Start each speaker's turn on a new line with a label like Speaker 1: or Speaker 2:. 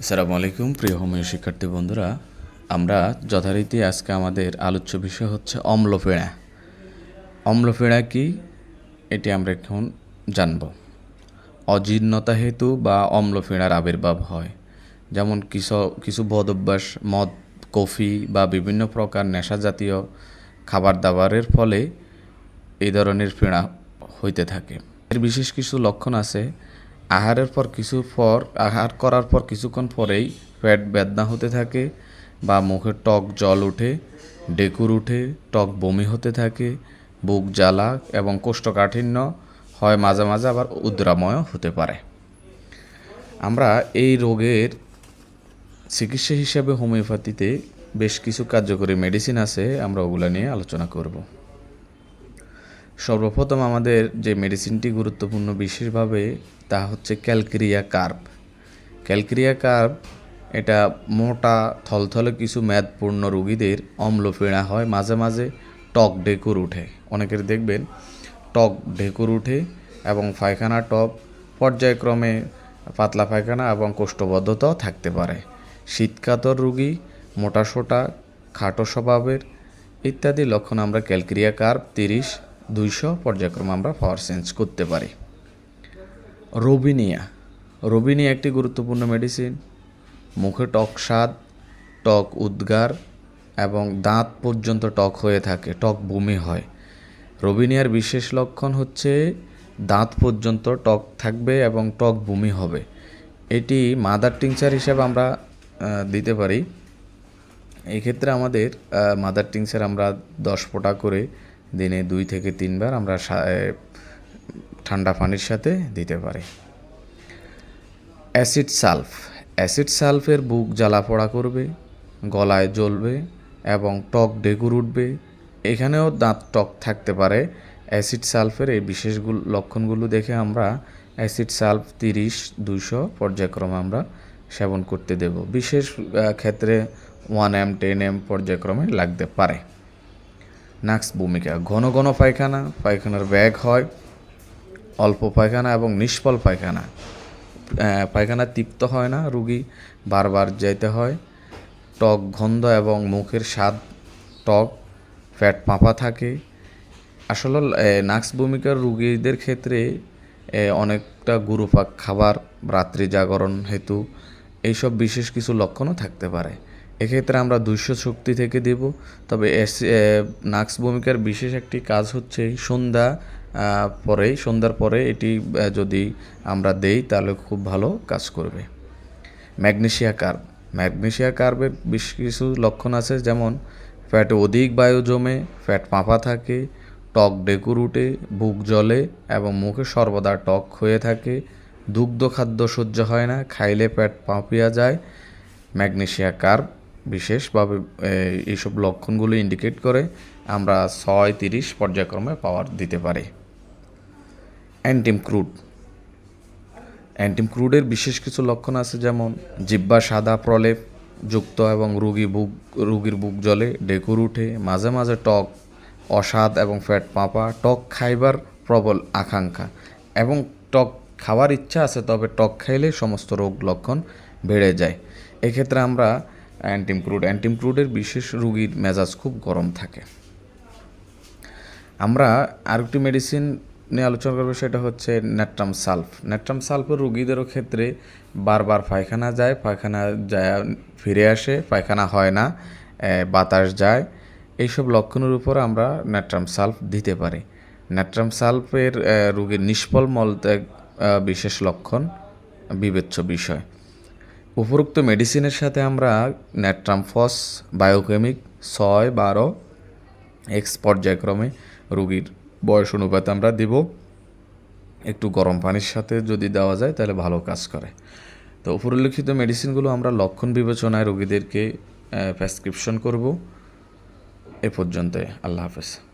Speaker 1: আসসালামু আলাইকুম, প্রিয় হোমিও শিক্ষার্থী বন্ধুরা। আমরা যথারীতি আজকে আমাদের আলোচ্য বিষয় হচ্ছে অম্লপীড়া। অম্লপীড়া কি? এটি আমরা এখন জানব। অজীর্ণতা হেতু বা অম্লপীড়ার আবির্ভাব হয়। যেমন কিছু কিছু বদ অভ্যাস মদ, কফি বা বিভিন্ন প্রকার নেশা জাতীয় খাবার দাবারের ফলে এই ধরনের পীড়া হইতে থাকে। এর বিশেষ কিছু লক্ষণ আছে। আহারের পর কিছু পর, আহার করার পর কিছুক্ষণ পরেই পেট বেদনা হতে থাকে বা মুখে টক জল ওঠে ডেকুর উঠে, টক বমি হতে থাকে, বুক জ্বালা এবং কোষ্ঠকাঠিন্য হয় মাঝে মাঝে আবার উদ্রাময় হতে পারে। আমরা এই রোগের চিকিৎসা হিসাবে হোমিওপ্যাথিতে বেশ কিছু কার্যকরী মেডিসিন আছে, আমরা ওগুলো নিয়ে আলোচনা করব। সর্বপ্রথম আমাদের যে মেডিসিনটি গুরুত্বপূর্ণ বিশেষভাবে তা হচ্ছে ক্যালকেরিয়া কার্ব ক্যালকেরিয়া কার্ব এটা মোটা, থলথলে কিছু মেদপূর্ণ রোগীদের অম্লপীড়া হয়, মাঝে মাঝে টক ডেকুর উঠে। অনেকের দেখবেন টক ঢেকুর উঠে এবং পায়খানা টক পর্যায়ক্রমে পাতলা পায়খানা এবং কোষ্ঠবদ্ধতাও থাকতে পারে। শীতকাতর রোগী মোটাসোটা খাটো স্বভাবের ইত্যাদি লক্ষণ আমরা ক্যালকেরিয়া কার্ব তিরিশ দুইশো পর্যায়ক্রমে আমরা পাওয়ার চেঞ্জ করতে পারি। রবিনিয়া। রবিনিয়া একটি গুরুত্বপূর্ণ মেডিসিন মুখে টক স্বাদ, টক উদ্গার এবং দাঁত পর্যন্ত টক হয়ে থাকে, টক বমি হয়। রবিনিয়ার বিশেষ লক্ষণ হচ্ছে দাঁত পর্যন্ত টক থাকবে এবং টক বমি হবে। এটি মাদার টিংচার হিসেবে আমরা দিতে পারি। এক্ষেত্রে আমাদের মাদার টিংসার আমরা দশ ফোঁটা করে দিনে দুই থেকে তিনবার আমরা ঠান্ডা পানির সাথে দিতে পারি। Acid sulph. অ্যাসিড সালফের বুক জ্বালা পোড়া করবে, গলায় জ্বলবে এবং টক ডেগুর উঠবে। এখানেও দাঁত টক থাকতে পারে। অ্যাসিড সালফের এই বিশেষগুলো লক্ষণগুলো দেখে আমরা অ্যাসিড সালফ তিরিশ, দুইশো পর্যায়ক্রমে আমরা সেবন করতে দেব। বিশেষ ক্ষেত্রে ওয়ান এম টেন এম পর্যায়ক্রমে লাগতে পারে। নাক্স ভূমিকা, ঘন ঘন পায়খানা, পায়খানার ব্যাগ হয়, অল্প পায়খানা এবং নিষ্ফল পায়খানা। পায়খানা তৃপ্ত হয় না, রুগী বারবার যেতে হয়। টক গন্ধ এবং মুখের স্বাদ টক ফ্যাট পাঁপা থাকে। আসলে নাক্স ভূমিকার রুগীদের ক্ষেত্রে অনেকটা গুরুপাক খাবার, রাত্রি জাগরণ হেতু, এইসব বিশেষ কিছু লক্ষণও থাকতে পারে। এক্ষেত্রে আমরা দুইশো শক্তি থেকে দেব, তবে এস- নাক্স ভূমিকার বিশেষ একটি কাজ হচ্ছে সন্ধ্যা পরে, সন্ধ্যার পরে এটি যদি আমরা দেই তাহলে খুব ভালো কাজ করবে। ম্যাগনেশিয়া কার্ব, ম্যাগনেশিয়া কার্বের বেশ কিছু লক্ষণ আছে, যেমন ফ্যাটে অধিক বায়ু জমে, ফ্যাট পাঁপা থাকে, টক ডেকুর উঠে, বুক জ্বলে এবং মুখে সর্বদা টক হয়ে থাকে, দুগ্ধ খাদ্য সহ্য হয় না, খাইলে পেট পাঁপিয়া যায়। ম্যাগনেশিয়া কার্ব বিশেষভাবে এইসব লক্ষণগুলো ইন্ডিকেট করে আমরা ছয় তিরিশ পর্যায়ক্রমে পাওয়ার দিতে পারি। অ্যান্টিম ক্রুড। অ্যান্টিম ক্রুডের বিশেষ কিছু লক্ষণ আছে যেমন জিব্বা সাদা প্রলেপ, যুক্ত এবং রুগী বুক, রুগীর বুক জলে ডেকুর উঠে, মাঝে মাঝে টক অস্বাদ এবং ফ্যাট পাঁপা টক খাইবার প্রবল আকাঙ্ক্ষা এবং টক খাওয়ার ইচ্ছা আছে, তবে টক খাইলে সমস্ত রোগ লক্ষণ বেড়ে যায়। এক্ষেত্রে আমরা অ্যান্টিম ক্রুড অ্যান্টিম ক্রুডের বিশেষ রুগীর মেজাজ খুব গরম থাকে। আমরা আরেকটি মেডিসিন নিয়ে আলোচনা করব, সেটা হচ্ছে ন্যাট্রাম সালফ ন্যাট্রাম সালফের রুগীদেরও ক্ষেত্রে বারবার পায়খানা যায় পায়খানা যায়, ফিরে আসে, পায়খানা হয় না বাতাস যায়। এইসব লক্ষণের উপর আমরা ন্যাট্রাম সালফ দিতে পারি। ন্যাট্রাম সালফের রোগীর নিষ্ফল মলত্যাগ বিশেষ লক্ষণ, বিবেচ্য বিষয়। উপরোক্ত মেডিসিনের সাথে আমরা ন্যাট্রামফস বায়োকেমিক, ছয়, বারো, এক্স পর্যায়ক্রমে রোগীর বয়স অনুপাতে আমরা দিব। একটু গরম পানির সাথে যদি দেওয়া যায়, তাহলে ভালো কাজ করে। তো উপরিল্লিখিত মেডিসিনগুলো আমরা লক্ষণ বিবেচনায় রোগীদেরকে প্রেসক্রিপশন করব। এ পর্যন্ত আল্লাহ হাফেজ।